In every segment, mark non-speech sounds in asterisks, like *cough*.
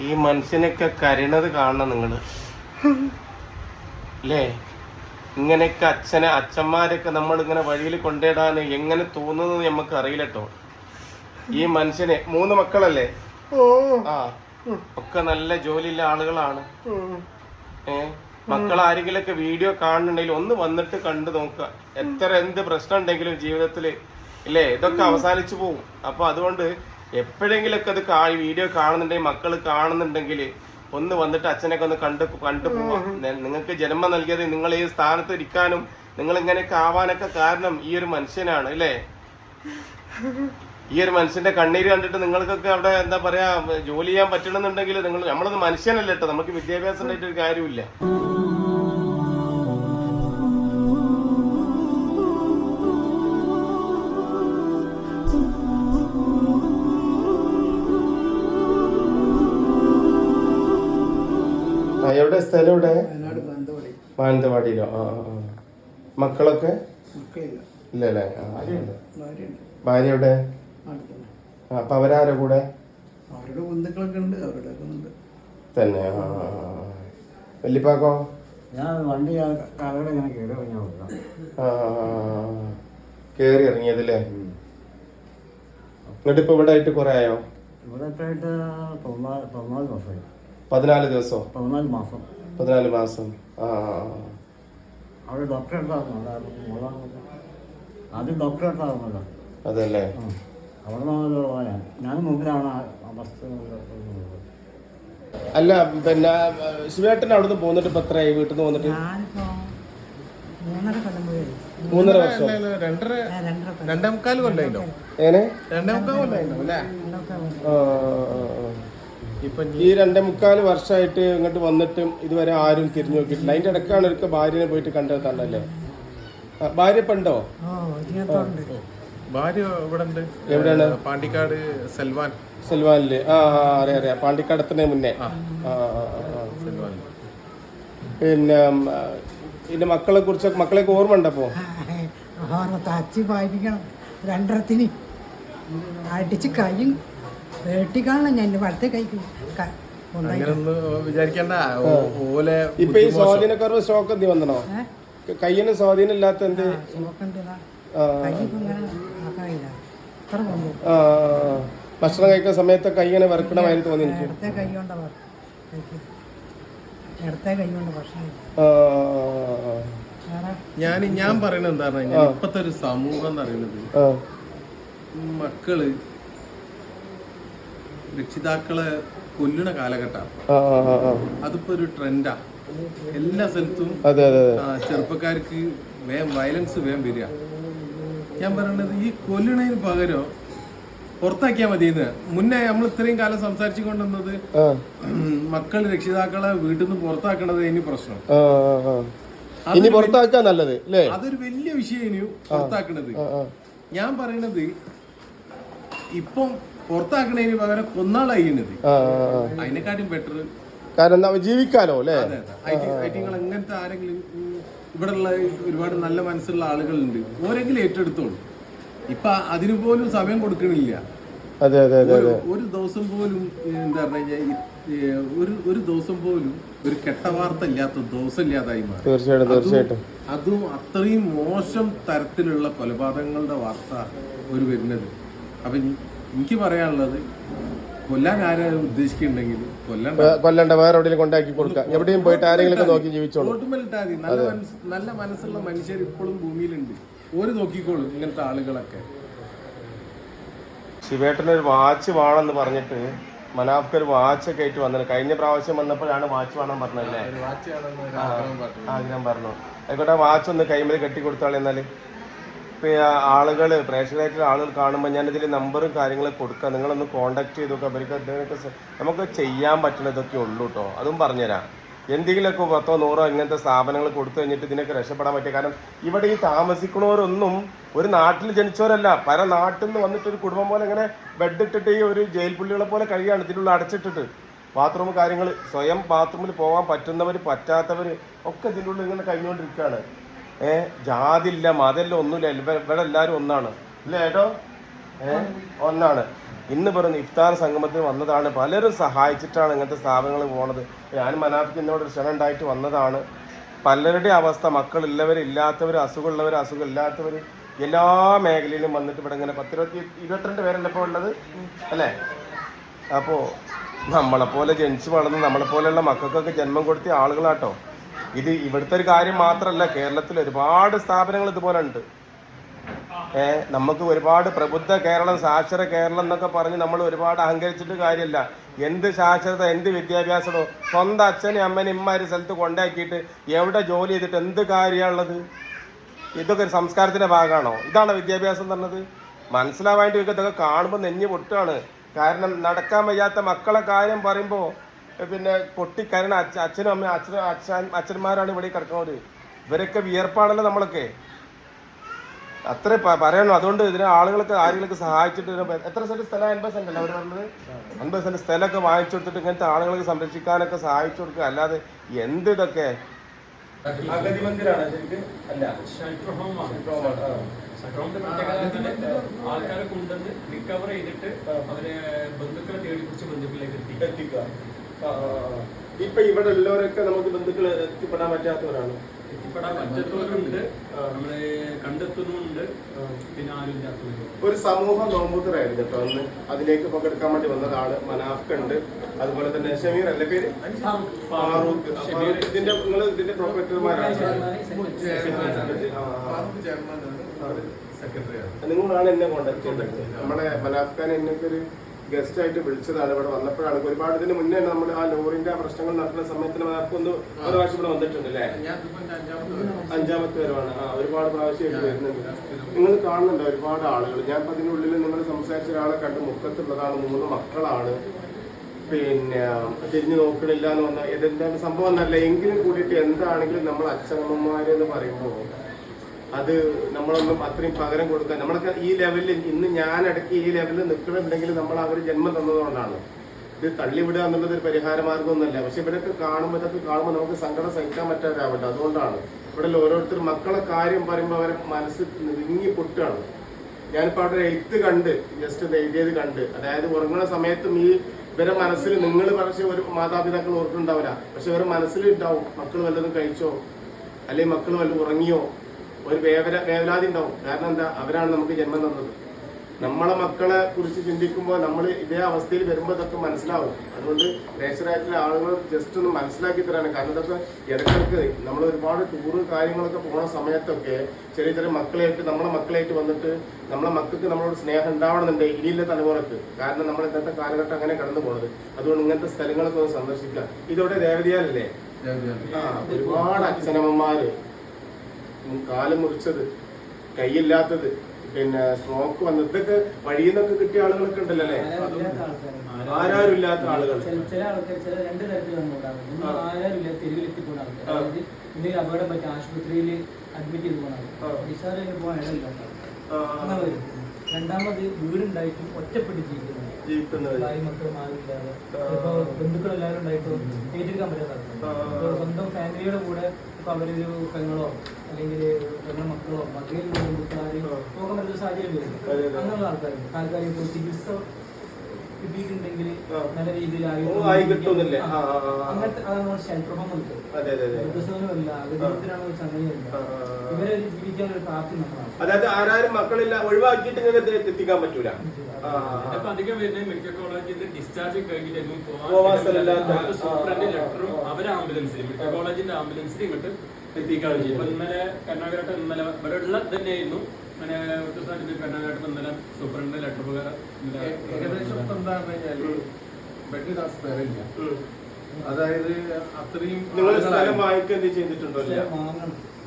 ഈ മനുഷ്യനൊക്കെ കരയണത് കാണണം നിങ്ങൾ അല്ലേ *laughs* ഇങ്ങനെയൊക്കെ അച്ഛനെ അച്ഛന്മാരൊക്കെ നമ്മൾ ഇങ്ങനെ വഴിയിൽ കൊണ്ടിടാൻ എങ്ങനെ തോന്നുന്നത് നമുക്ക് അറിയില്ല കേട്ടോ ഈ മനുഷ്യനെ മൂന്ന് മക്കളല്ലേ? ആ. ഒക്കെ നല്ല ജോലിയുള്ള ആളുകളാണ്. ഏ? മക്കൾ ആരെങ്കിലും ഒക്കെ വീഡിയോ കാണുന്നുണ്ടെങ്കിൽ ഒന്ന് വന്നിട്ട് കണ്ടു നോക്കുക. എത്ര എന്ത് പ്രശ്നം ഉണ്ടെങ്കിലും ജീവിതത്തിൽ ഇല്ലേ ഇതൊക്കെ അവസാനിച്ചു പോകും അപ്പൊ അതുകൊണ്ട് എപ്പോഴെങ്കിലൊക്കെ അത് കാ വീഡിയോ കാണുന്നുണ്ടെങ്കിൽ മക്കൾ കാണുന്നുണ്ടെങ്കിൽ ഒന്ന് വന്നിട്ട് അച്ഛനൊക്കെ ഒന്ന് കണ്ടു കണ്ടു പോവാം. നിങ്ങൾക്ക് ജന്മം നൽകിയത് നിങ്ങൾ ഈ സ്ഥാനത്ത് ഇരിക്കാനും നിങ്ങൾ ഇങ്ങനെയൊക്കെ ആവാനൊക്കെ കാരണം ഈ ഒരു മനുഷ്യനാണ് അല്ലേ? ഈ ഒരു മനുഷ്യന്റെ കണ്ണീര് കണ്ടിട്ട് നിങ്ങൾക്കൊക്കെ അവിടെ എന്താ പറയാ ജോലി ചെയ്യാൻ പറ്റണമെന്നുണ്ടെങ്കിൽ നിങ്ങൾ നമ്മളത് മനുഷ്യനല്ലേട്ടോ നമുക്ക് വിദ്യാഭ്യാസം ഉണ്ടായിട്ട് ഒരു കാര്യമില്ല. എവിടെ? സ്ഥലം എവിടെ? മാനന്തവാടിയിലോ ആ ആ. മക്കളൊക്കെ? ഇല്ലല്ലേ? ഭാര്യ എവിടെ? അപ്പൊ അവരാരെ കൂടെ? അവരുടെ ബന്ധുക്കളൊക്കെ ഉണ്ട് അവരുടെ ഉണ്ട്. തന്നെ ആ. വല്യപ്പാക്കോ? ഞാൻ വണ്ടി ഇങ്ങനെ കയറി ഇറങ്ങിയതല്ലേ? എന്നിട്ട് ഇപ്പൊ ഇവിടെ ആയിട്ട് കുറെ ആയോ? ഇവിടെ ആയിട്ട് തൊണ്ണൂറ് ദിവസമായി. പതിനാല് ദിവസോ. പതിനാല് മാസം. പതിനാല് മാസം. ആ. അവിടെ ഡോക്ടറെ അടുത്താകുന്നല്ലോ മൂന്നാമത്തെ ആദ്യം ഡോക്ടറെ അടുത്താകുന്നല്ലോ അതല്ലേ? അവിടെ ഞാൻ മുമ്പിലാണ് അവസ്ഥ അല്ല പിന്നെ ശിവേട്ടൻ അവിടുന്ന് പോന്നിട്ട് ഇപ്പൊ എത്രയായി? വീട്ടിൽ നിന്ന് വന്നിട്ട്? മൂന്നര വർഷം. രണ്ടര രണ്ടര കൊല്ലം. രണ്ടേ മുക്കാൽ കൊല്ലായിട്ടോ ഏനെ രണ്ടേ മുക്കാൽ കൊല്ലായിട്ടോ അല്ലേ ഇപ്പൊ ഈ രണ്ടേ മുക്കാൽ വർഷമായിട്ട് ഇങ്ങോട്ട് വന്നിട്ടും ഇതുവരെ ആരും തിരിഞ്ഞു നോക്കിയിട്ടില്ല. അതിന്റെ ഇടക്കാണ് ഒരിക്കൽ ഭാര്യനെ പോയിട്ട് കണ്ടെത്താണല്ലേ ഭാര്യ പണ്ടോ ഭാര്യ ഇവിടെ ഉണ്ട്. എവിടെയാണ്? പാണ്ടിക്കാട് സെൽവാൻ. സെൽവാനിൽ. ആ അറിയാം അറിയാം. പാണ്ടിക്കടത്തിന് മുന്നേ. പിന്നെ പിന്നെ മക്കളെ കുറിച്ച് മക്കളെയൊക്കെ ഓർമ്മ ഉണ്ടപ്പോ ഓർമ്മ അച്ചി വായിപ്പിക്കണം രണ്ടരത്തിന്. അടിച്ച് കയ്യും വേട്ടിക്കാണല്ലോ ഞാൻ എന്റെ വലത്തെ കൈക്ക് ക- കൊണ്ടുപോയി. അങ്ങനെ ഒന്ന് വിചാരിക്കണ്ട ഓ- ഓലെ ഇപ്പൊ ഈ സ്വാധീനക്കുറവ് സ്റ്റോക്ക് എന്തി വന്നണോ? കയ്യിന് സ്വാധീനം ഇല്ലാത്ത എന്ത് നോക്കണ്ടതാ ആ, കൈ ഇപ്പം ഇങ്ങനെ ആക്കാനില്ല. അത്ര കൊണ്ടു ആ, ആ. ഭക്ഷണം കഴിക്കുന്ന സമയത്ത് കൈ ഇങ്ങനെ വറക്കണ മാതിരി തോന്നി എനിക്ക്. ഇടത്തെ കൈ കൊണ്ടാ കഴിക്കുന്നത് ഇടത്തെ കൈ കൊണ്ട് ഭക്ഷണം കഴിക്കും. ആ, ആ, വേറെ ഞാൻ ഞാൻ പറയുന്നത് എന്താ പറഞ്ഞാൽ ഇപ്പത്തെ ഒരു സമൂഹം എന്ന് പറയുന്നത് ആ, മക്കൾ രക്ഷിതാക്കളെ കൊല്ലുന്ന കാലഘട്ടമാണ്. അതിപ്പോ ഒരു ട്രെൻഡാ. എല്ലാ സ്ഥലത്തും ചെറുപ്പക്കാർക്ക് വേം വയലൻസ് വേം വരിക. ഞാൻ പറയണത് ഈ കൊല്ലണതിന് പകരം പുറത്താക്കിയാൽ മതിയെന്ന്. മുന്നേ നമ്മൾ ഇത്രയും കാലം സംസാരിച്ചു കൊണ്ടുവന്നത് മക്കൾ രക്ഷിതാക്കളെ വീട്ടിൽ നിന്ന് പുറത്താക്കണത് ഇനി പ്രശ്നം. ഇനി പുറത്താക്കാൻ നല്ലത് അതൊരു വലിയ വിഷയം ഇനി പുറത്താക്കണത്. ഞാൻ പറയണത് ഇപ്പം പുറത്താക്കണതിന് പകരം ആ. അതിനെക്കാട്ടും ബെറ്റർ കാരണം എന്താ ജീവിക്കാലോ അല്ലേ? അങ്ങനത്തെ ആരെങ്കിലും ഇവിടെ ഇവിടെയുള്ള ഒരുപാട് നല്ല മനസ്സുള്ള ആളുകളുണ്ട്. ഓരെങ്കിലും ഏറ്റെടുത്തോളൂ. ഇപ്പൊ അതിനു പോലും സമയം കൊടുക്കണില്ല. അതെ അതെ അതെ ഒരു ദിവസം പോലും എന്താ പറഞ്ഞാൽ ഒരു ഒരു ദിവസം പോലും ഒരു കെട്ട വാർത്ത ഇല്ലാത്ത ദിവസം ഇല്ലാതായി മാറി. തീർച്ചയായിട്ടും തീർച്ചയായിട്ടും. അതും അത്രയും മോശം തരത്തിലുള്ള കൊലപാതകങ്ങളുടെ വാർത്ത ഒരു വരുന്നത്. അപ്പൊ എനിക്ക് പറയാനുള്ളത് കൊല്ലാൻ ആരും ഉദ്ദേശിക്കുന്നുണ്ടെങ്കിൽ കൊല്ലണ്ട വേറെ കൊണ്ടാക്കി കൊടുക്കാം. എവിടെയും പോയിട്ട് ആരെങ്കിലും നോക്കി ജീവിച്ചോളൂ. നല്ല മനസ്സ് നല്ല മനസ്സുള്ള മനുഷ്യർ ഇപ്പോഴും ഭൂമിയിലുണ്ട്. ഓര് നോക്കിക്കോളും ഇങ്ങനത്തെ ആളുകളൊക്കെ. ശിവേട്ടൻ ഒരു വാച്ച് വേണമെന്ന് പറഞ്ഞിട്ട് മനാഫ്ക്ക് ഒരു വാച്ച് ഒക്കെ ആയിട്ട് വന്നത് കഴിഞ്ഞ പ്രാവശ്യം വന്നപ്പോഴാണ് വാച്ച് വേണം പറഞ്ഞല്ലേ ആഗ്രഹം പറഞ്ഞു. ആയിക്കോട്ടെ വാച്ച് ഒന്ന് കൈമേൽ കെട്ടി കൊടുത്താളെ എന്നാൽ. ഇപ്പൊ ആളുകൾ പ്രേക്ഷകരായിട്ടുള്ള ആളുകൾ കാണുമ്പോൾ ഞാൻ ഞാനിതിൽ നമ്പറും കാര്യങ്ങളും കൊടുക്കാം. നിങ്ങളൊന്ന് കോണ്ടാക്ട് ചെയ്ത് നോക്കാം അവർക്ക് സ- നമുക്ക് ചെയ്യാൻ പറ്റുന്നതൊക്കെ ഉള്ളൂ കേട്ടോ അതും പറഞ്ഞുതരാം. എന്തെങ്കിലുമൊക്കെ പത്തോ നൂറോ ഇങ്ങനത്തെ സ്ഥാപനങ്ങൾ കൊടുത്തു കഴിഞ്ഞിട്ട് ഇതിനൊക്കെ രക്ഷപ്പെടാൻ പറ്റുക കാരണം ഇവിടെ ഈ താമസിക്കുന്നവരൊന്നും ഒരു നാട്ടിൽ ജനിച്ചവരല്ല. പല നാട്ടിൽ നിന്ന് വന്നിട്ട് ഒരു കുടുംബം പോലെ ഇങ്ങനെ ബെഡ് ഇട്ടിട്ട് ഈ ഒരു ജയിൽ പുള്ളികളെ പോലെ കഴിയാണ്. ഇതിനുള്ള അടച്ചിട്ടിട്ട്. ബാത്റൂം കാര്യങ്ങൾ സ്വയം ബാത്റൂമിൽ പോകാൻ പറ്റുന്നവർ പറ്റാത്തവർ ഒക്കെ ഇതിലുള്ള ഇങ്ങനെ കഴിഞ്ഞുകൊണ്ടിരിക്കുകയാണ് ഏ ജാതില്ല മതല്ല ഒന്നുമില്ല. ഇവ- ഇവിടെ എല്ലാവരും ഒന്നാണ്. അല്ലേ ഏട്ടോ? ഏഹ് ഒന്നാണ്. ഇന്ന് പറയുന്ന ഇഫ്താർ സംഗമത്തിന് വന്നതാണ്. പലരും സഹായിച്ചിട്ടാണ് ഇങ്ങനത്തെ സ്ഥാപനങ്ങൾ പോണത്. ഞാൻ മനാഫിക്ക് എന്നോട് ഒരു ക്ഷണം ഉണ്ടായിട്ട് വന്നതാണ്. പലരുടെ അവസ്ഥ മക്കളില്ലവർ ഇല്ലാത്തവർ അസുഖമുള്ളവർ അസുഖം ഇല്ലാത്തവർ എല്ലാ മേഖലയിലും വന്നിട്ട് ഇവിടെ ഇങ്ങനെ പത്തിരുപത്തി ഇരുപത്തിരണ്ട് പേരല്ലേ ഇപ്പോൾ ഉള്ളത്? അല്ലേ? അപ്പോൾ നമ്മളെപ്പോലെ ജനിച്ചു വളർന്ന് നമ്മളെപ്പോലെയുള്ള മക്കൾക്കൊക്കെ ജന്മം കൊടുത്തിയ ആളുകളാട്ടോ. ഇത് ഇവിടുത്തെ ഒരു കാര്യം മാത്രമല്ല കേരളത്തിൽ ഒരുപാട് സ്ഥാപനങ്ങൾ ഇതുപോലെ ഉണ്ട്. ഏ നമുക്ക് ഒരുപാട് പ്രബുദ്ധ കേരളം സാക്ഷര കേരളം എന്നൊക്കെ പറഞ്ഞ് നമ്മൾ ഒരുപാട് അഹങ്കരിച്ചിട്ട് കാര്യമില്ല. എന്ത് സാക്ഷരത എന്ത് വിദ്യാഭ്യാസമോ സ്വന്തം അച്ഛനും അമ്മനും ഇമ്മാര് സ്ഥലത്ത് കൊണ്ടാക്കിയിട്ട് എവിടെ ജോലി ചെയ്തിട്ട് എന്ത് കാര്യമുള്ളത് ഇതൊക്കെ ഒരു സംസ്കാരത്തിന്റെ ഭാഗമാണോ? ഇതാണ് വിദ്യാഭ്യാസം എന്ന് പറഞ്ഞത്? മനസ്സിലാവാണ്ട് ഇതൊക്കെ കാണുമ്പോൾ നെഞ്ഞു പൊട്ടാണ് കാരണം നടക്കാൻ വയ്യാത്ത മക്കളെ കാര്യം പറയുമ്പോൾ പിന്നെ പൊട്ടിക്കരണ അച്ഛ അച്ഛനും അമ്മയും അച്ഛനും അച്ഛൻ അച്ഛന്മാരാണ് ഇവിടെ കിടക്കുന്നത് ഇവരൊക്കെ വിയർപ്പാണല്ലോ നമ്മളൊക്കെ. അത്ര പറയണോ അതുകൊണ്ട് ഇതിന് ആളുകൾക്ക് ആരെങ്കിലും സഹായിച്ചിട്ട് എത്ര സെന്റ് സ്ഥലം? അൻപത് സെന്റ് അല്ലേ അവർ പറഞ്ഞത്? അൻപത് സെന്റ് സ്ഥലമൊക്കെ വാങ്ങിച്ചു കൊടുത്തിട്ട് ഇങ്ങനത്തെ ആളുകൾക്ക് സംരക്ഷിക്കാനൊക്കെ സഹായിച്ചു കൊടുക്കുക. അല്ലാതെ എന്ത് ഇതൊക്കെ? അഗതി മന്ദിരാണ് ശരിക്കും? അല്ല. ആൾക്കാരെ കൊണ്ടുവന്ന് റിക്കവർ ചെയ്തിട്ട് അവരെ ബന്ധുക്കളെ തേടി കുറിച്ച് ബന്ധുക്കളിലേക്ക് എത്തി എത്തിക്കുക. ഇപ്പൊ ഇവിടെ ഉള്ളവരൊക്കെ നമുക്ക് ബന്ധുക്കൾ എത്തിപ്പെടാൻ പറ്റാത്തവരാണ്. എത്തിപ്പെടാൻ പറ്റാത്തവരുണ്ട്. നമ്മളെ കണ്ടെത്തുന്നുണ്ട് പിന്നെ ആരും ഇല്ലാത്തവരുണ്ട്. ഒരു സമൂഹ നോമ്പുത്തറായിരുന്നു കേട്ടോ അന്ന്. അതിലേക്ക് പങ്കെടുക്കാൻ വേണ്ടി വന്നതാണ് മനാഫ്ക ഉണ്ട്. അതുപോലെ തന്നെ ഷമീർ അല്ലെ? പേര്? ഫാറൂഖ്. ഇതിന്റെ നിങ്ങൾ ഇതിന്റെ പ്രൊപ്പറേറ്റർമാരാണ് നിങ്ങളാണ് എന്നെ കോണ്ടാക്ട് ചെയ്തത്. നമ്മളെ മനാഫ്ഖാൻ എന്നൊക്കെ ഒരു ഗസ്റ്റ് ആയിട്ട് വിളിച്ചതാണ് ഇവിടെ വന്നപ്പോഴാണ്. ഒരുപാട് ഇതിന് മുന്നേ നമ്മൾ ആ ലോറിന്റെ പ്രശ്നങ്ങൾ നടക്കുന്ന സമയത്തിന് അവർക്കൊന്ന് ഒരു പ്രാവശ്യം ഇവിടെ വന്നിട്ടുണ്ട് അല്ലേ? അഞ്ചാമത്തെ വരവാണ് ആ ഒരുപാട് പ്രാവശ്യമായിട്ട് വരുന്നുണ്ട്. നിങ്ങൾ കാണുന്നുണ്ട് ഒരുപാട് ആളുകൾ? ഞാൻ ഇപ്പൊ അതിനുള്ളിൽ നിങ്ങൾ സംസാരിച്ച ഒരാളെ കണ്ട് മുഖത്തുള്ളതാണ് മൂന്ന് മക്കളാണ്. പിന്നെ തിരിഞ്ഞു നോക്കണില്ല എന്ന് പറഞ്ഞാൽ ഇതെന്താണ് സംഭവം എന്നല്ല. എങ്കിലും കൂടിയിട്ട് എന്താണെങ്കിലും നമ്മൾ അച്ഛനമ്മമാരെന്ന് പറയുമ്പോൾ അത് നമ്മളൊന്നും അത്രയും പകരം കൊടുക്കാൻ നമ്മളൊക്കെ ഈ ലെവലിൽ ഇന്ന് ഞാൻ ഇടയ്ക്ക് ഈ ലെവലിൽ നിൽക്കണമെന്നുണ്ടെങ്കിൽ നമ്മൾ അവർ ജന്മം തന്നതുകൊണ്ടാണ്. ഇത് തള്ളിവിടുക എന്നുള്ളത് ഒരു പരിഹാര മാർഗമൊന്നുമല്ല പക്ഷെ ഇവരൊക്കെ കാണുമ്പോൾ ഇതൊക്കെ കാണുമ്പോൾ നമുക്ക് സങ്കടം സഹിക്കാൻ പറ്റാതാവട്ടെ. അതുകൊണ്ടാണ് ഇവിടെ ഓരോരുത്തർ മക്കളെ കാര്യം പറയുമ്പോൾ അവരെ മനസ്സ് വിങ്ങി പൊട്ടുകയാണ്. ഞാനിപ്പോൾ അവിടെ എഴുത്ത് കണ്ട് ജസ്റ്റ് ഒന്ന് എഴുതിയത് കണ്ട്. അതായത് ഉറങ്ങുന്ന സമയത്തും ഈ ഇവരെ മനസ്സിൽ നിങ്ങൾ പക്ഷേ ഒരു മാതാപിതാക്കൾ ഓർക്കുന്നുണ്ടാവില്ല. പക്ഷെ ഇവരെ മനസ്സിൽ ഉണ്ടാവും മക്കൾ വല്ലതും കഴിച്ചോ? അല്ലെങ്കിൽ മക്കൾ വല്ലതും ഉറങ്ങിയോ? ഒരു വേവല വേവലാതി ഉണ്ടാവും. കാരണം എന്താ? അവരാണ് നമുക്ക് ജന്മം തന്നത്. നമ്മളെ മക്കളെ കുറിച്ച് ചിന്തിക്കുമ്പോൾ നമ്മൾ ഇതേ അവസ്ഥയിൽ വരുമ്പോൾ ഇതൊക്കെ മനസ്സിലാവും. അതുകൊണ്ട് നേച്ചറായിട്ടുള്ള ആളുകൾ ജസ്റ്റ് ഒന്ന് മനസ്സിലാക്കി തരാണ് കാരണം ഇതൊക്കെ ഇടയ്ക്കിടയ്ക്ക് നമ്മൾ ഒരുപാട് ടൂറ് കാര്യങ്ങളൊക്കെ പോണ സമയത്തൊക്കെ ചെറിയ ചെറിയ മക്കളായിട്ട് നമ്മളെ മക്കളായിട്ട് വന്നിട്ട് നമ്മളെ മക്കൾക്ക് നമ്മളോട് സ്നേഹം ഉണ്ടാവണമെന്നുണ്ട് ഇനിയില്ല തലമുറയ്ക്ക്. കാരണം നമ്മൾ ഇന്നത്തെ കാലഘട്ടം അങ്ങനെ കടന്നു പോണത്. അതുകൊണ്ട് ഇങ്ങനത്തെ സ്ഥലങ്ങളൊക്കെ ഒന്ന് സന്ദർശിക്കുക. ഇതോടെ ദേവതിയാലല്ലേ ആ ഒരുപാട് അച്ഛനമ്മമാര് കാൽ മുറിച്ചത് കൈയില്ലാത്തത് പിന്നെ സ്ട്രോക്ക് വന്നത്. ഇതൊക്കെ വഴിയിൽ നിന്നൊക്കെ കിട്ടിയ ആളുകളൊക്കെ ഉണ്ടല്ലേ അല്ലേ? ആരാരും ഇല്ലാത്ത ആളുകൾ ചില ആൾക്കാർ ചില രണ്ട് ആൾക്കാർ അതായത് എന്തെങ്കിലും അപകടം പറ്റി ആശുപത്രിയിൽ അഡ്മിറ്റ് ചെയ്ത് ആൾക്കാർ ചെയ്ത് പോകാൻ വരും രണ്ടാമത് വീടുണ്ടായിട്ടും ഒറ്റപ്പെട്ട് ജീവിക്കുന്നത് മക്കളും ആരുമില്ലാതെ ഇപ്പൊ ബന്ധുക്കളെല്ലാവരും ഉണ്ടായിട്ട് ഏറ്റെടുക്കാൻ പറ്റാത്ത സ്വന്തം ഫാമിലിയുടെ കൂടെ അവരൊരു പെങ്ങളോ അല്ലെങ്കിൽ പെങ്ങൾ മക്കളോ മകയിലുള്ള ബന്ധുക്കാര് പോകാൻ പറ്റുന്ന സാഹചര്യം വരും. അങ്ങനെയുള്ള താൽക്കാലിക ഇപ്പോൾ ചികിത്സ കിട്ടിയിട്ടുണ്ടെങ്കിൽ നല്ല രീതിയിൽ. അങ്ങനത്തെ അതാണ് ഷെൽട്ടർ ഹോം വൃദ്ധസദനമല്ല. ഇവരെ ജീവിക്കാൻ ഒരു നമ്മളാണ്. അതായത് ആരാരും മക്കളില്ല ഒഴിവാക്കിയിട്ട് നിങ്ങൾക്ക് എത്തിക്കാൻ പറ്റൂല. അപ്പൊ അധികം വരുന്ന മെഡിക്കൽ കോളേജിൽ നിന്ന് ഡിസ്ചാർജ് കഴിഞ്ഞിട്ട് സൂപ്രണ്ട് ലെറ്ററും അവരെ ആംബുലൻസിൽ മെഡിക്കൽ കോളേജിന്റെ ആംബുലൻസിൽ ഇങ്ങോട്ട് എത്തിക്കുകയാണ് ചെയ്യും. അപ്പൊ ഇന്നലെ കർണാകരട്ട് ഇന്നലെ ഇവിടെ ഉള്ള തന്നെയായിരുന്നു. ഇങ്ങനെ ഒറ്റ സ്ഥലത്ത് കർണാകരട്ട് ഇന്നലെ സൂപ്രണ്ട് ലെറ്റർ ഏകദേശം സ്ഥലമില്ല അതായത് അത്രയും നിങ്ങൾ. സ്ഥലം ചെയ്തിട്ടുണ്ടോ.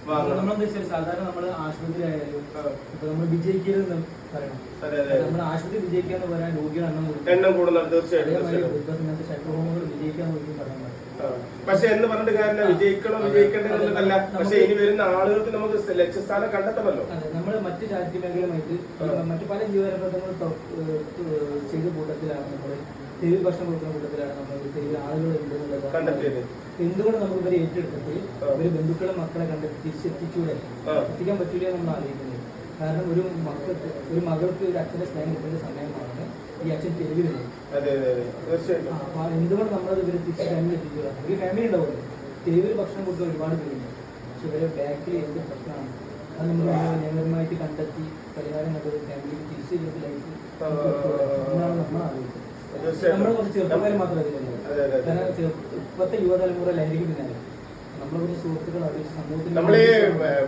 നമ്മളെന്താ വെച്ചാൽ സാധാരണ നമ്മൾ ആശുപത്രി ആയാലും ആ. ഇപ്പൊ നമ്മൾ വിജയിക്കരുതെന്ന് പറയണം. നമ്മൾ ആശുപത്രി വിജയിക്കാന്ന് പറയാൻ രോഗികൾ എണ്ണം കൂടും. എണ്ണം കൂടുന്നുണ്ട് തീർച്ചയായിട്ടും അതേമാതിരി വിജയിക്കാൻ പറയാൻ. പക്ഷെ എന്ന് പറഞ്ഞിട്ട് കാരണം വിജയിക്കണോ വിജയിക്കേണ്ടതെന്നല്ല പക്ഷെ ഇനി വരുന്ന ആളുകൾക്ക് നമുക്ക് ലക്ഷ്യസ്ഥാനം കണ്ടെത്തണമല്ലോ. നമ്മൾ മറ്റു ചാരിറ്റി മേഖലയുമായിട്ട് മറ്റു പല ജീവനപ്രദങ്ങൾ ചെയ്ത കൂട്ടത്തിലാണ് നമ്മൾ തെരുവ് ഭക്ഷണം കൊടുക്കുന്ന കൂട്ടത്തിലാണ് നമ്മൾ തെരുവ് ആളുകളുണ്ട് കണ്ടെത്തിയത്. എന്തുകൊണ്ട് നമുക്ക് ഇവരെ ഏറ്റെടുത്തിട്ട് ഒരു ബന്ധുക്കളെ മക്കളെ കണ്ടെത്തി തിരിച്ചെത്തിച്ചൂടെ. എത്തിക്കാൻ പറ്റൂല നമ്മൾ ആലോചിക്കുന്നത്. കാരണം ഒരു മക്കൾക്ക് ഒരു മകൾക്ക് ഒരു അച്ഛന്റെ സ്നേഹം കിട്ടുന്ന സമയമാണ് ഈ അച്ഛൻ തീർച്ചയായിട്ടും. അപ്പോൾ എന്തുകൊണ്ട് നമ്മളത് ഇവരെ തിരിച്ച് ഫാമിലി എത്തിക്കുക? ഒരു ഫാമിലി ഉണ്ടാവുമല്ലോ. തെരുവിൽ ഭക്ഷണം കൊടുക്കുന്ന ഒരുപാട് പേരുണ്ട്. പക്ഷെ ഇവരെ ബാക്കിൽ എന്ത് പ്രശ്നമാണ്? അത് നമ്മൾ നിയമപരമായിട്ട് കണ്ടെത്തി പരിഹാരം കണ്ടത് ഫാമിലിക്ക് തിരിച്ചു ലൈഫ് എന്നാണ് നമ്മൾ ആലോചിക്കുന്നത്. നമ്മൾ കുറച്ച് ചെറുപ്പക്കാർ മാത്രമേ അതിലുള്ളൂ അതെ, അതെ, അതെ. ഇപ്പോഴത്തെ യുവതലമുറ ലഹരിക്ക് പിന്നാലെ നമ്മളെ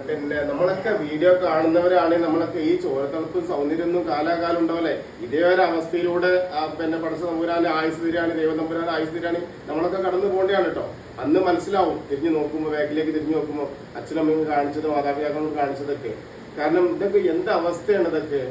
പിന്നെ നമ്മളൊക്കെ വീഡിയോ കാണുന്നവരാണെങ്കിൽ നമ്മളൊക്കെ ഈ ചോരത്തളപ്പും സൗന്ദര്യമൊന്നും കാലാകാലം ഉണ്ടാവല്ലേ ഇതേ ഒരു അവസ്ഥയിലൂടെ ആ, പിന്നെ പടച്ച തമ്പുരാന് ആയുസ് തീരാണ് ദൈവം തമ്പുരാൻ ആയുസ് തീരാണ് നമ്മളൊക്കെ കടന്നു പോകേണ്ടതാണ് കേട്ടോ. അന്ന് മനസ്സിലാവും തിരിഞ്ഞു നോക്കുമ്പോൾ ബാക്കിലേക്ക് തിരിഞ്ഞു നോക്കുമ്പോൾ അച്ഛനമ്മയും കാണിച്ചത് മാതാപിതാക്കളും കാണിച്ചതൊക്കെ. കാരണം ഇതൊക്കെ എന്ത് അവസ്ഥയാണ് ഇതൊക്കെ?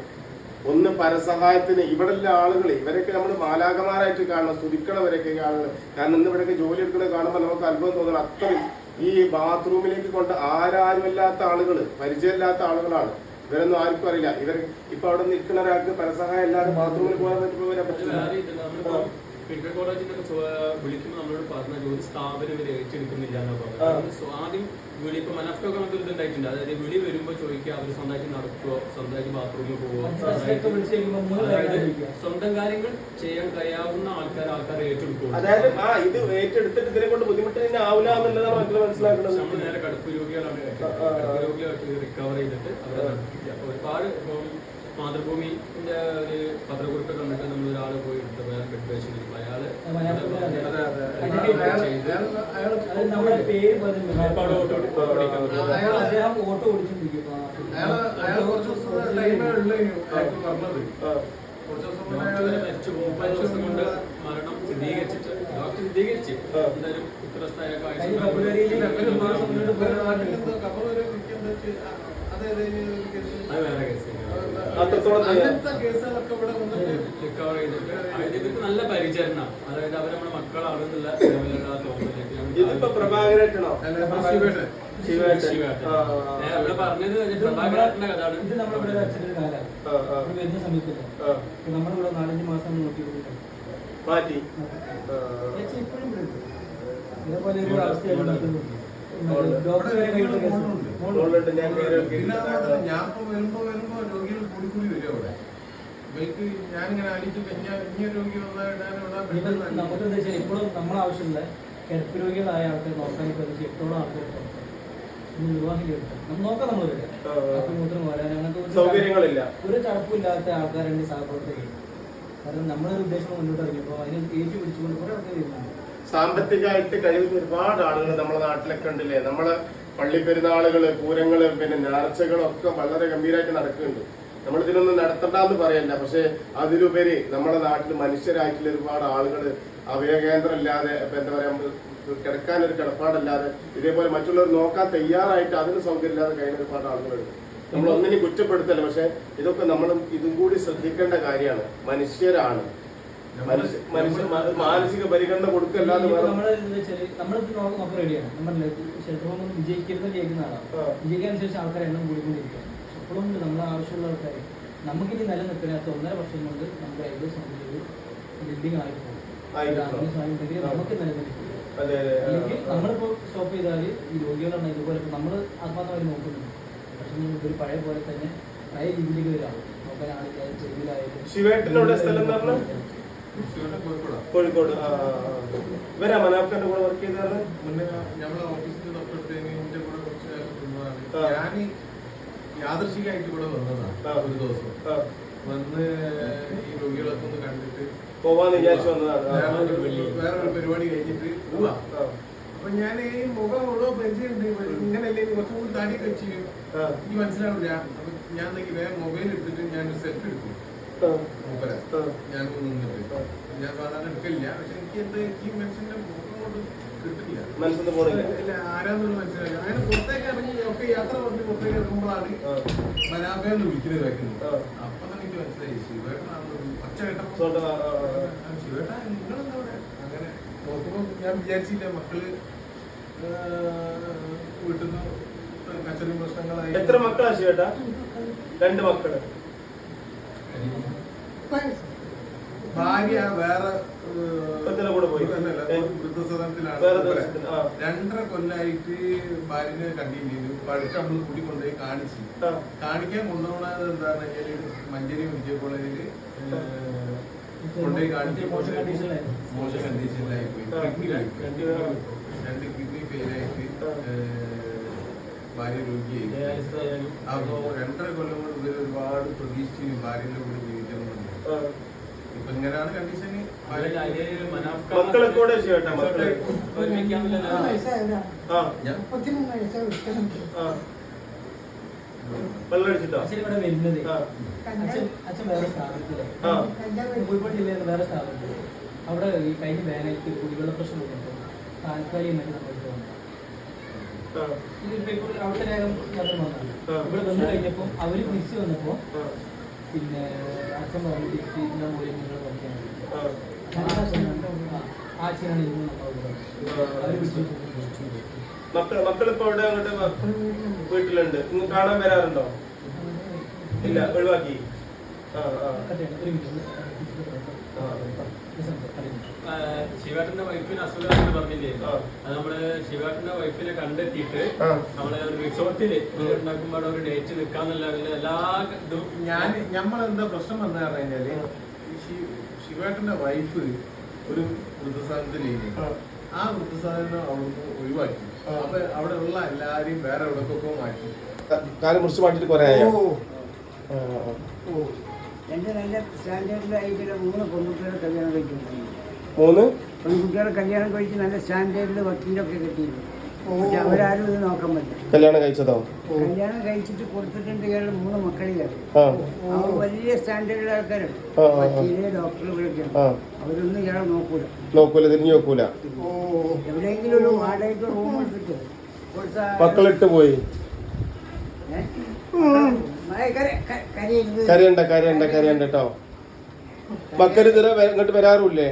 ഒന്ന് പരസഹായത്തിന് ഇവിടെയുള്ള ആളുകൾ ഇവരൊക്കെ നമ്മൾ മാലാകമാരായിട്ട് കാണണം സ്തുതിക്കണവരൊക്കെ കാണണം. കാരണം ഇന്ന് ഇവിടെയൊക്കെ ജോലി എടുക്കുന്നത് കാണുമ്പോൾ നമുക്ക് അത്ഭുതം തോന്നണം. അത്രയും ഈ ബാത്റൂമിലേക്ക് കൊണ്ട് ആരാരുമില്ലാത്ത ആളുകൾ പരിചയമില്ലാത്ത ആളുകളാണ്. ഇവരൊന്നും ആർക്കും അറിയില്ല. ഇവർ ഇപ്പൊ അവിടെ നിൽക്കുന്ന ഒരാൾക്ക് പരസഹായം ഇല്ലാതെ ബാത്റൂമിൽ പോകാൻ പറ്റുമ്പോൾ പറ്റില്ല. വേറെ മെഡിക്കൽ കോളേജിലൊക്കെ വിളിക്കുമ്പോൾ നമ്മളോട് പറഞ്ഞ ജോലി സ്ഥാപനം ഏറ്റെടുക്കുന്നില്ല എന്നാണ് പറഞ്ഞത്. ആദ്യം വിളി ഇപ്പൊ മനാഫ്റ്റൊക്കെ നമുക്ക് ഇതുണ്ടായിട്ടുണ്ട്. അതായത് വിളി വരുമ്പോ ചോദിക്കുക അവർ സ്വന്തമായിട്ട് നടക്കുവോ സ്വന്തമായിട്ട് ബാത്റൂമിൽ പോവോ അഞ്ച് വിളിച്ച് അതായത് സ്വന്തം കാര്യങ്ങൾ ചെയ്യാൻ കഴിയാവുന്ന ആൾക്കാർ ആൾക്കാർ ഏറ്റെടുക്കും അതായത് ആ ഇത് ഏറ്റെടുത്തിട്ട് ഇതിനെ കൊണ്ട് ബുദ്ധിമുട്ട് ആവില്ല എന്നുള്ളതാണ് മക്കൾ മനസ്സിലാക്കുന്നത് നമ്മൾ നേരെ കടുപ്പ് രോഗികളാണ് കടുപ്പ് രോഗികളായിട്ട് റിക്കവർ ചെയ്തിട്ട് അവരെ ഒരുപാട് ഇപ്പം മാതൃഭൂമിന്റെ ഒരു പത്രക്കുറിപ്പ് കണ്ടിട്ട് നമ്മൾ ഒരാൾ പോയി എടുത്ത് അയാൾ- ഓടിച്ചിട്ടിരിക്കും അയാൾ മരണം സ്ഥിരീകരിച്ചിട്ട് ഡോക്ടർ സ്ഥിരീകരിച്ചു എന്തായാലും ഉത്തരസ്ഥായ അത് വേറെ കേസ് അത്രത്തോളം റിക്കവർ ചെയ്തിട്ട് നല്ല പരിചരണം. അതായത് അവർ നമ്മുടെ മക്കൾ നമുക്ക് ഇതിപ്പോ പ്രഭാകരേട്ടനോ? പറഞ്ഞത് പ്രഭാകരന്റെ കഥയാണ്. ഇത് നമ്മളിവിടെ അച്ഛന്റെ കാലം വരുന്ന സമയത്തില്ല നമ്മളിവിടെ നാലഞ്ച് മാസം നോക്കി മാറ്റി. ഇപ്പോഴും. ഇതേപോലെ ഒരു നോക്കി. ഇപ്പൊ വരുമ്പോ വരുമ്പോ രോഗികൾ കൂടി കൂടി വരും അവിടെ. ഇവർക്ക് ഞാനിങ്ങനെ ഇനി രോഗി വന്നാൽ നമുക്ക് എന്താ വെച്ചാൽ ഇപ്പോഴും നമ്മൾ ആവശ്യമില്ല. കിടപ്പ് രോഗികളായ ആൾക്കാർ നോക്കാൻ പറ്റും എപ്പോഴും ആൾക്കാർ നോക്കാം ഒരു സൗകര്യങ്ങളില്ല. ഒരു ചടപ്പില്ലാത്ത ആൾക്കാരുണ്ട് സഹപ്രവർത്തകർ കാരണം നമ്മളൊരു ഉദ്ദേശം മുന്നോട്ട് ഇറങ്ങിയപ്പോൾ അതിന് തേച്ച് പിടിച്ചുകൊണ്ട് കുറെ ആൾക്കാർ സാമ്പത്തികമായിട്ട് കഴിവുന്ന ഒരുപാട് ആളുകൾ നമ്മുടെ നാട്ടിലൊക്കെ ഉണ്ടല്ലേ? നമ്മളെ പള്ളി പെരുന്നാളുകൾ പൂരങ്ങൾ പിന്നെ നേർച്ചകളൊക്കെ വളരെ ഗംഭീരമായിട്ട് നടക്കുന്നുണ്ട്. നമ്മൾ ഇതിനൊന്നും നടത്തണ്ടെന്ന് പറയല്ല പക്ഷേ അതിലുപരി നമ്മുടെ നാട്ടിൽ മനുഷ്യരായിട്ടുള്ള ഒരുപാട് ആളുകൾ അഭയകേന്ദ്രം ഇല്ലാതെ എന്താ പറയാ കിടക്കാൻ ഒരു കിടപ്പാടല്ലാതെ ഇതേപോലെ മറ്റുള്ളവർ നോക്കാൻ തയ്യാറായിട്ട് അതിന് സൗകര്യം ഇല്ലാതെ കഴിയുന്ന ഒരുപാട് ആളുകളുണ്ട്. നമ്മൾ ഒന്നിനെ കുറ്റപ്പെടുത്തല്ല. പക്ഷെ ഇതൊക്കെ നമ്മൾ ഇതും കൂടി ശ്രദ്ധിക്കേണ്ട കാര്യമാണ്. മനുഷ്യരാണ്. മനുഷ്യ മനുഷ്യ മാനസിക പരിഗണന കൊടുക്കല്ലാതെ നമുക്ക് റെഡിയാണ് ഹോം ഒന്നും വിജയിക്കരുത് ജയിക്കുന്ന ആളാണ്. വിജയിക്കാനുസരിച്ച് ആൾക്കാർ എണ്ണം കൂടിക്കൊണ്ടിരിക്കുകയാണ്. ഇപ്പോഴും നമ്മൾ ആവശ്യമുള്ള ആൾക്കാർ നമുക്കിനി നിലനിൽക്കാത്ത ഒന്നര വർഷം കൊണ്ട് നമ്മുടെ ഏത് സംബന്ധിച്ച് ബിൽഡിംഗ് ആയി പോകും. നമുക്ക് നിലനിൽക്കില്ല അല്ലെങ്കിൽ നമ്മളിപ്പോൾ സ്റ്റോപ്പ് ചെയ്താൽ ഈ രോഗികളാണ് ഇതുപോലെ നമ്മൾ ആത്മാർത്ഥമായി നോക്കുന്നുണ്ട്. പക്ഷേ ഇവർ പഴയ പോലെ തന്നെ പഴയ രീതിയിലേക്ക് വരാം. നോക്കാൻ ആളില്ലാതെ ചെവിയിലായാലും കോഴിക്കോടാ. ഇവരാ മനാഫ്ഖാന്റെ കൂടെ വർക്ക് ചെയ്താണ് മുന്നേ ഓഫീസിൽ കൂടെ കുറച്ച് നിന്നതാണ്. ഞാൻ യാദർശികമായിട്ട് ഇവിടെ വന്നതാണ് ഒരു ദിവസം. വന്ന് ഈ രോഗികളൊക്കെ ഒന്ന് കണ്ടിട്ട് പോവാന്ന് വിചാരിച്ചു വന്നതാണ്. ആ, വേറെ വേറെ ഒരു പരിപാടി കഴിഞ്ഞിട്ട് പോവാ. ആ, അപ്പൊ ഞാൻ ഈ മുഖം മുഴുവൻ പരിചയമുണ്ട്. ഇങ്ങനല്ലേ കുറച്ചും കൂടി താടി കഴിച്ചു ഈ എനിക്ക് മനസ്സിലാവില്ല. ഞാൻ മൊബൈൽ എടുത്തിട്ട് ഞാൻ സെറ്റ് സെൽഫി ആ, മൂപ്പരെ. ഞാൻ നിന്നിട്ട് ഞാൻ സാധാരണ എടുക്കില്ല. പക്ഷെ എനിക്ക് എന്താ ഈ മനുഷ്യന്റെ മുഖം കൊണ്ട് കിട്ടില്ല. ആരാന്നൊരു മനസ്സിലായി അങ്ങനെ പുറത്തേക്ക് ഇറങ്ങി ഒക്കെ യാത്ര പറഞ്ഞ് പുറത്തേക്ക് ഇറങ്ങുമ്പോഴാണ് ആ, മനാഫയെന്ന് വിളിക്കുന്നത് വെക്കുന്നത്. അപ്പൊ തന്നെ എനിക്ക് മനസ്സിലായി ശിവേട്ടനാണെന്ന് ഒച്ച കേട്ടപ്പോ ആ, ആ, ആ. ആ, ശിവേട്ടാ നിങ്ങളെന്താ പറയാ അങ്ങനെ നോക്കുമ്പോ ഞാൻ വിചാരിച്ചില്ല മക്കൾ വീട്ടിൽ നിന്ന് കച്ചറും പ്രശ്നങ്ങളായി. എത്ര മക്കളാ ശിവേട്ടാ? രണ്ട് മക്കൾ ഭാര്യ വേറെ ഇപ്പൊ എത്ര കൂടെ പോയി തന്നെയല്ല, ഏ? വൃദ്ധസദനത്തിലാണ് വേറെ മൂപ്പരെ. ദിവസത്തിന്, വേറെ രണ്ടര കൊല്ലായിട്ട് ഭാര്യനെ കണ്ടിന്യൂ പഴുത്ത് നമ്മൾ കൂടി കൊണ്ടുപോയി കാണിച്ചു. കാണിക്കാൻ കൊണ്ടുപോകണത് എന്താന്ന് വെച്ചാൽ മഞ്ചേരി മെഡിക്കൽ കോളേജിൽ കൊണ്ടുപോയി കാണിച്ചു. മോശം കണ്ടീഷനിലായി പോയി. രണ്ട് കിഡ്നി ഫെയിലായിട്ട് ഭാര്യ രോഗിയായി അപ്പോ രണ്ടര കൊല്ലം കൊണ്ട് ഇവർ ഒരുപാട് പ്രതീക്ഷിച്ച് ഭാര്യയുടെ കൂടെ കൂടെ മക്കളെ. അച്ഛൻ വേറെ സ്ഥാപനത്തിൽ. കോഴിക്കോട് ജില്ലയിൽ വേറെ അവിടെ ഈ കഴിഞ്ഞ വേനൽക്ക് കുടിവെള്ള പ്രശ്നം ഉണ്ടായിരുന്നു താൽക്കാലികമായിട്ട് നമ്മൾക്ക് വന്നു ഇതിപ്പോ അവിടുത്തെ രേഖ മാത്രം. ഇവിടെ വന്നു കഴിഞ്ഞപ്പോൾ അവർ തിരിച്ചു വന്നപ്പോൾ ആ. പിന്നെ അച്ഛൻ പറഞ്ഞു വിളിച്ചു മക്കൾ മക്കളിപ്പോ അവിടെ അങ്ങോട്ട് വീട്ടിലുണ്ട്. കാണാൻ വരാറുണ്ടോ? ഇല്ല ഒഴിവാക്കി. ആ. ആ, ശിവേട്ടന്റെ വൈഫിന് അസുഖം പറഞ്ഞില്ലേ? ആ. അത് നമ്മൾ ശിവേട്ടന്റെ വൈഫിനെ കണ്ടെത്തിയിട്ട് നമ്മളെ റിസോർട്ടിൽ ഉണ്ടാക്കുമ്പോൾ ഒരു ഡേറ്റ് നിൽക്കാന്നുള്ള എല്ലാ ഇതും ഞാൻ നമ്മളെന്താ പ്രശ്നം വന്നു കഴിഞ്ഞാൽ ഈ ശിവേട്ടന്റെ വൈഫ് ഒരു വൃദ്ധസാധനത്തിലേക്ക് ആ. ആ വൃദ്ധസാധനം അവിടുന്ന് ഒഴിവാക്കി. അപ്പൊ അവിടെ ഉള്ള എല്ലാരെയും വേറെ എവിടേക്കൊക്കെ മാറ്റി. കാലം മുറിച്ച് മാറ്റിട്ട് കുറെ ഓ. ഓ. എന്റെ നല്ല സ്റ്റാൻഡേർഡിലായിട്ടുള്ള മൂന്ന് പെൺകുട്ടികളെ കല്യാണം കഴിച്ചിട്ടുണ്ട്. മൂന്ന്? പെൺകുട്ടികളെ കല്യാണം കഴിച്ച് നല്ല സ്റ്റാൻഡേർഡിൽ വക്കീലൊക്കെ കിട്ടിയിരുന്നു. പക്ഷെ അവരാരും ഇത് നോക്കാൻ പറ്റില്ല. കല്യാണം കഴിച്ചതോ? കല്യാണം കഴിച്ചിട്ട് കൊടുത്തിട്ടുണ്ട് കേരളം മൂന്ന് മക്കളിലാണ് അവർ വലിയ സ്റ്റാൻഡേർഡിലെ ആൾക്കാരാണ്. വക്കീൽ ഡോക്ടർ ഇവരൊക്കെയാണ് അവരൊന്നും ഇയാളെ നോക്കൂല. നോക്കൂല തിരിഞ്ഞു നോക്കൂല. എവിടെയെങ്കിലും ഒരു വാടകയ്ക്ക് റൂം എടുത്തിട്ട് മക്കളിട്ട് പോയി. ഏ? കരയണ്ട. കരയണ്ട കരയണ്ട കേട്ടോ മക്കൾ ഇതുവരെ ഇങ്ങോട്ട് വരാറില്ലേ?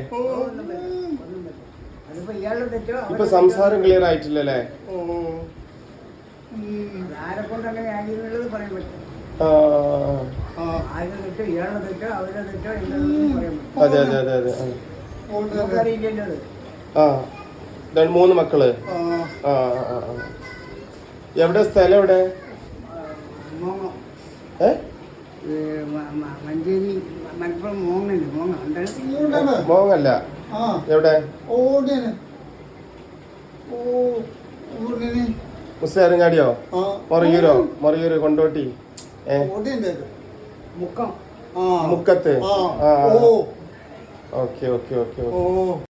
ഇപ്പൊ സംസാരം ക്ലിയർ ആയിട്ടില്ലല്ലേ? അത് അതെ അതെ അതെ. ആ. രണ്ട് മൂന്ന് മക്കൾ. ആ. ആ, ആ, ആ. എവിടെ സ്ഥലം എവിടെ? മഞ്ചേരി മലപ്പുറം മോങ്ങല്ലേ മോങ്ങ. മോങ്ങല്ല. എവിടെ? മുസ്ലിങ്ങാടിയോ മൊറയൂരോ? മൊറയൂര് കൊണ്ടോട്ടി. മുക്കത്ത്. Okay okay okay okay.